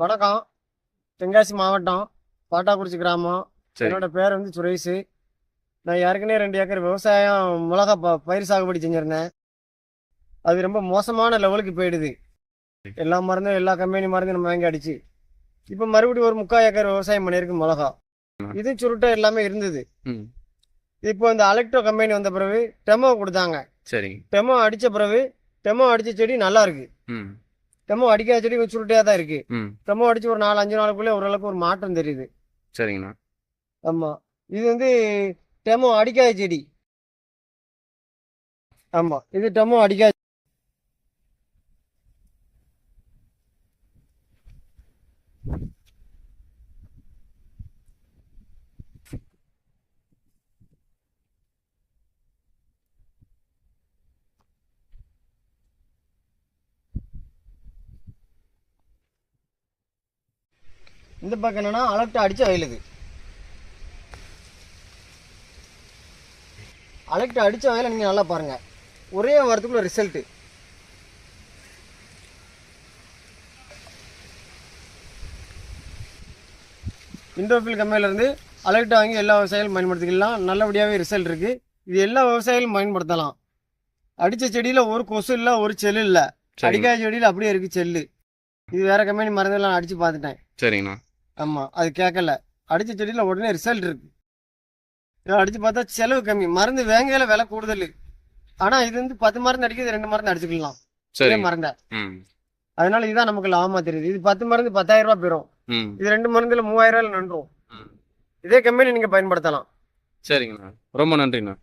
வணக்கம். தென்காசி மாவட்டம் பாட்டாக்குறிச்சி கிராமம். சரி. என்னோட பேர் வந்து சுரேஷ். நான் ஏற்கனவே ரெண்டு ஏக்கர் விவசாயம் மிளகா ப- பயிர் சாகுபடி செஞ்சிருந்தேன். அது ரொம்ப மோசமான லெவலுக்கு போயிடுது. எல்லா மருந்தும் எல்லா கம்பெனி மருந்தும் நம்ம வாங்கி அடிச்சு இப்போ மறுபடியும் ஒரு முக்கால் ஏக்கர் விவசாயம் பண்ணியிருக்கு மிளகா. இது சுருட்டை எல்லாமே இருந்தது. இப்போ இந்த அலெக்ட்ரோ கம்பெனி வந்த பிறகு டெமோ கொடுத்தாங்க. சரிங்க டெமோ அடித்த பிறகு டெமோ அடித்த செடி நல்லா இருக்கு. ம் டெமோ அடிக்காத செடி கொஞ்சம் தான் இருக்கு. ம். அடிச்சு ஒரு நாலு அஞ்சு நாளுக்குள்ளே ஓரளவுக்கு ஒரு மாற்றம் தெரியுது. சரிங்கண்ணா. ஆமாம் இது வந்து டெமோ அடிக்காத செடி. ஆமாம் இது டெமோ அடிக்காத இந்த பக்கம் என்னன்னா அலர்ட் அடிச்ச வயலுது. அலெக்ட் அடிச்ச வயலை நீங்கள் நல்லா பாருங்க. ஒரே வாரத்துக்குள்ள ரிசல்ட்டு இண்டோஃபில் கம்பெனிலேருந்து அலெக்ட் வாங்கி எல்லா விவசாயிகளும் பயன்படுத்திக்கலாம். நல்லபடியாகவே ரிசல்ட் இருக்குது இது எல்லா விவசாயிகளும் பயன்படுத்தலாம். அடித்த செடியில் ஒரு கொசு இல்லை ஒரு செல்லு இல்லை. அடிக்காத செடியில் அப்படியே இருக்குது செல்லு. இது வேற கம்பெனி மருந்தெல்லாம் அடித்து பார்த்துட்டேன். சரிங்கண்ணா. ஆமாம் அது கேட்கல அடித்த செடியில் உடனே ரிசல்ட் இருக்கு. அடித்து பார்த்தா செலவு கம்மி. மருந்து வேங்கையில் விலை கூடுதல். ஆனால் இது வந்து பத்து மருந்து அடிக்கிறது ரெண்டு மருந்து அடிச்சுக்கலாம். சரிங்க மருந்தை. அதனால இதுதான் நமக்கு லாபமா தெரியுது. இது பத்து மருந்து பத்தாயிரம் ரூபாய் போயிடும் இது ரெண்டு மருந்துல மூவாயிரம் ரூபாய் நன்றும். இதே கம்பெனி நீங்க பயன்படுத்தலாம். சரிங்கண்ணா. ரொம்ப நன்றிண்ணா.